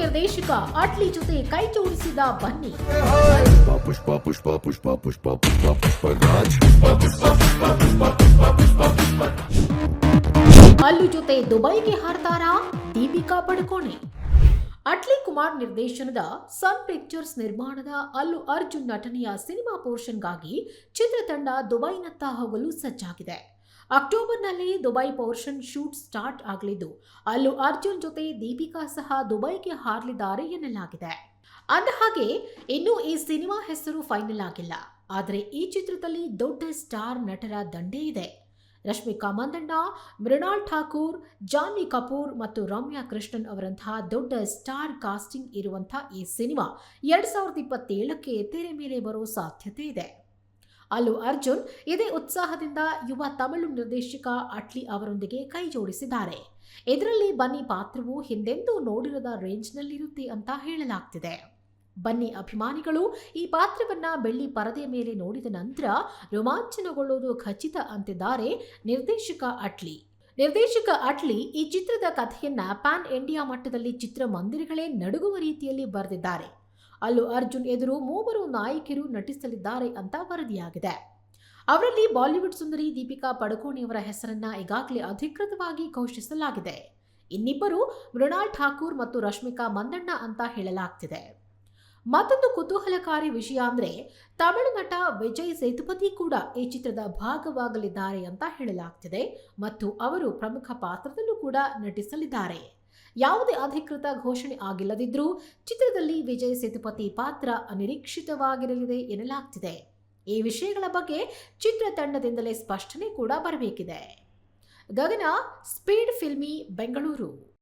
ನಿರ್ದೇಶಕ ಅಟ್ಲಿ ಜೊತೆ ಕೈ ಜೋಡಿಸಿದ ಬನ್ನಿ. ಪುಷ್ಪ ಪುಷ್ಪ ಪುಷ್ಪ ಪುಷ್ಪ ಪುಷ್ಪ ಪುಷ್ಪ ಅಲ್ಲು ಜೊತೆ ದುಬೈಗೆ ಹಾರತಾರಾ ದೀಪಿಕಾ ಪಡುಕೋಣೆ. ಅಟ್ಲಿ ಕುಮಾರ್ ನಿರ್ದೇಶನದ ಸನ್ ಪಿಕ್ಚರ್ಸ್ ನಿರ್ಮಾಣದ ಅಲ್ಲು ಅರ್ಜುನ್ ನಟನೆಯ ಸಿನಿಮಾ ಪೋರ್ಷನ್ಗಾಗಿ ಚಿತ್ರತಂಡ ದುಬೈನತ್ತ ಹೋಗಲು ಸಜ್ಜಾಗಿದೆ. ಅಕ್ಟೋಬರ್ನಲ್ಲಿ ದುಬೈ ಪೋರ್ಷನ್ ಶೂಟ್ ಸ್ಟಾರ್ಟ್ ಆಗಲಿದ್ದು, ಅಲ್ಲೂ ಅರ್ಜುನ್ ಜೊತೆ ದೀಪಿಕಾ ಸಹ ದುಬೈಗೆ ಹಾರಲಿದ್ದಾರೆ ಎನ್ನಲಾಗಿದೆ. ಅಂದಹಾಗೆ, ಇನ್ನೂ ಈ ಸಿನಿಮಾ ಹೆಸರು ಫೈನಲ್ ಆಗಿಲ್ಲ. ಆದರೆ ಈ ಚಿತ್ರದಲ್ಲಿ ದೊಡ್ಡ ಸ್ಟಾರ್ ನಟರ ದಂಡೇ ಇದೆ. ರಶ್ಮಿಕಾ ಮಂದಣ್ಣ ಮೃಣಾಲ್ ಠಾಕೂರ್, ಜಾನ್ವಿ ಕಪೂರ್ ಮತ್ತು ರಮ್ಯಾ ಕೃಷ್ಣನ್ ಅವರಂತಹ ದೊಡ್ಡ ಸ್ಟಾರ್ ಕಾಸ್ಟಿಂಗ್ ಇರುವಂತಹ ಈ ಸಿನಿಮಾ ಎರಡ್ ಸಾವಿರದ ಇಪ್ಪತ್ತೇಳಕ್ಕೆ ತೆರೆ ಮೇಲೆ ಬರೋ ಸಾಧ್ಯತೆ ಇದೆ. ಅಲ್ಲು ಅರ್ಜುನ್ ಇದೇ ಉತ್ಸಾಹದಿಂದ ಯುವ ತಮಿಳು ನಿರ್ದೇಶಕ ಅಟ್ಲಿ ಅವರೊಂದಿಗೆ ಕೈ ಜೋಡಿಸಿದ್ದಾರೆ. ಇದರಲ್ಲಿ ಬನ್ನಿ ಪಾತ್ರವು ಹಿಂದೆಂದೂ ನೋಡಿರದ ರೇಂಜ್ನಲ್ಲಿರುತ್ತೆ ಅಂತ ಹೇಳಲಾಗ್ತಿದೆ. ಬನ್ನಿ ಅಭಿಮಾನಿಗಳು ಈ ಪಾತ್ರವನ್ನ ಬೆಳ್ಳಿ ಪರದೆಯ ಮೇಲೆ ನೋಡಿದ ನಂತರ ರೋಮಾಂಚನಗೊಳ್ಳುವುದು ಖಚಿತ ಅಂತಿದ್ದಾರೆ ನಿರ್ದೇಶಕ ಅಟ್ಲಿ. ನಿರ್ದೇಶಕ ಅಟ್ಲಿ ಈ ಚಿತ್ರದ ಕಥೆಯನ್ನ ಪ್ಯಾನ್ ಇಂಡಿಯಾ ಮಟ್ಟದಲ್ಲಿ ಚಿತ್ರಮಂದಿರಗಳೇ ನಡುಗುವ ರೀತಿಯಲ್ಲಿ ಬರೆದಿದ್ದಾರೆ. ಅಲ್ಲು ಅರ್ಜುನ್ ಎದುರು ಮೂವರು ನಾಯಕಿಯರು ನಟಿಸಲಿದ್ದಾರೆ ಅಂತ ವರದಿಯಾಗಿದೆ. ಅವರಲ್ಲಿ ಬಾಲಿವುಡ್ ಸುಂದರಿ ದೀಪಿಕಾ ಪಡುಕೋಣೆಯವರ ಹೆಸರನ್ನ ಈಗಾಗಲೇ ಅಧಿಕೃತವಾಗಿ ಘೋಷಿಸಲಾಗಿದೆ. ಇನ್ನಿಬ್ಬರು ಮೃಣಾಲ್ ಠಾಕೂರ್ ಮತ್ತು ರಶ್ಮಿಕಾ ಮಂದಣ್ಣ ಅಂತ ಹೇಳಲಾಗ್ತಿದೆ. ಮತ್ತೊಂದು ಕುತೂಹಲಕಾರಿ ವಿಷಯ ಅಂದ್ರೆ, ತಮಿಳು ನಟ ವಿಜಯ್ ಸೇತುಪತಿ ಕೂಡ ಈ ಚಿತ್ರದ ಭಾಗವಾಗಲಿದ್ದಾರೆ ಅಂತ ಹೇಳಲಾಗ್ತಿದೆ ಮತ್ತು ಅವರು ಪ್ರಮುಖ ಪಾತ್ರದಲ್ಲೂ ಕೂಡ ನಟಿಸಲಿದ್ದಾರೆ. ಯಾವುದೇ ಅಧಿಕೃತ ಘೋಷಣೆ ಆಗಿಲ್ಲದಿದ್ದರೂ ಚಿತ್ರದಲ್ಲಿ ವಿಜಯ್ ಸೇತುಪತಿ ಪಾತ್ರ ಅನಿರೀಕ್ಷಿತವಾಗಿರಲಿದೆ ಎನ್ನಲಾಗ್ತಿದೆ. ಈ ವಿಷಯಗಳ ಬಗ್ಗೆ ಚಿತ್ರತಂಡದಿಂದಲೇ ಸ್ಪಷ್ಟನೆ ಕೂಡ ಬರಬೇಕಿದೆ. Gagana, speed filmy, Bengaluru.